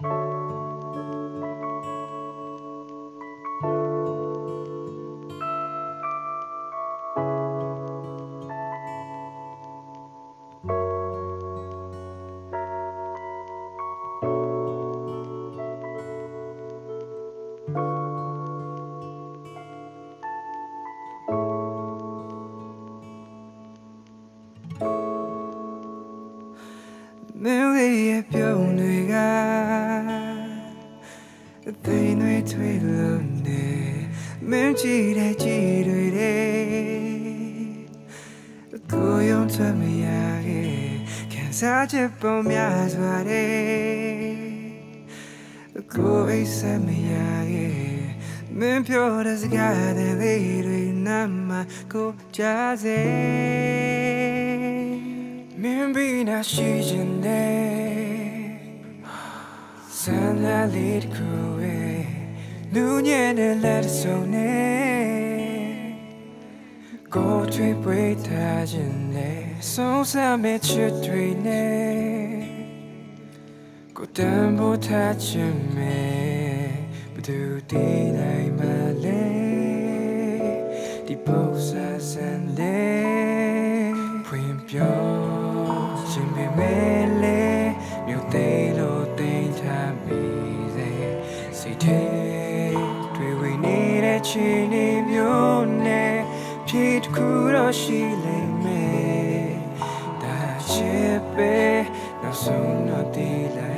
မင်းလေးရဲ့ပြုံးတွေက အသိနှွေးထွေးလို့နေမင်းကြည့်တဲ့ကြည့်တွေတဲ့ကိုယ်ရုံထွက်မရခဲ့ခံစားချက်ပုံများစွာတဲ့ကိုယ်အိတ်ဆက်မရခဲ့မင်းပြောတဲ့စကားတဲ့လေးတွေနာမကိုကြားစေမင်းဘီနာရှိခြင်းနဲ့ဆန္ဒလေးတစ်ခု ပဲလူညံ့တဲ့လက်စုံနဲ့ကိုယ်ထွေးပွေးထားခြင်းနဲ့ဆုံးစမဲ့ချစ်တွေနဲ့ကိုယ်တန်ဖိုးထားခြင်းနဲ့ဘယ်သူတည်နိုင် ချီနေမျိုးနဲ့ဖြည့်တစ်ခုတော့ရှိလိမ့်မယ်ဒါချစ်ပဲနောက်ဆုံးတော့တည်လိုက်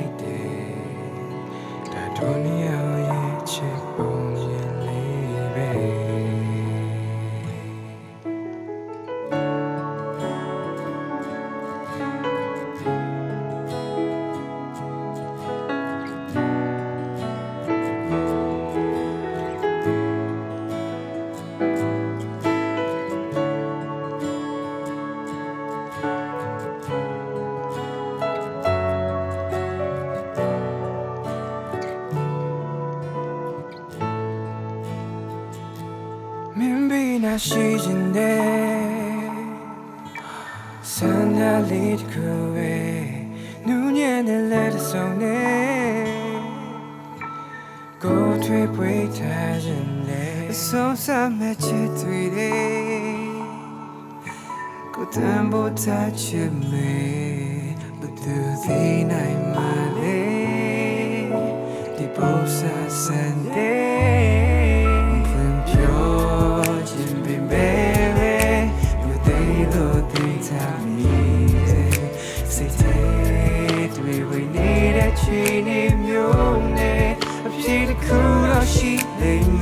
င်းဘီနာရှိခြင်းနဲ့ဆန္ဒလေးတစ်ခုပဲနူးညံ့တဲ့လက်ဆောင်နဲ့ကိုယ်ထွေးပွေးထားခြင်းနဲ့အဆုံးစမဲ့ချစ်တွေတဲ့ကိုယ်တန်ဖိုးထားချင်မေဘယ်သူသိနိုင်မလဲဒီပုံစံစံတဲ့ လို့သိချမိတယ်စိတ်ထဲတွေ့ဝင်နေတဲ့ချီနေမျိုးနဲ့အပြည့်တစ်ခုတော့ရှိနေမ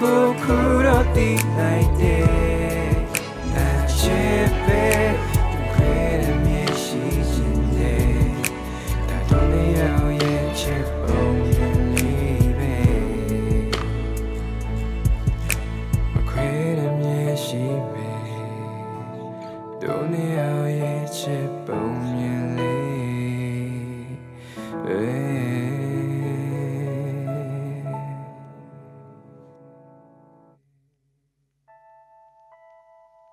neck Go cool or the like day That ship it to create a me she in there That only how you chip on you leave it မခွေရမြဲရှိပေဒုနေရာရဲ့ချစ်ပုံမြင်လေးအေး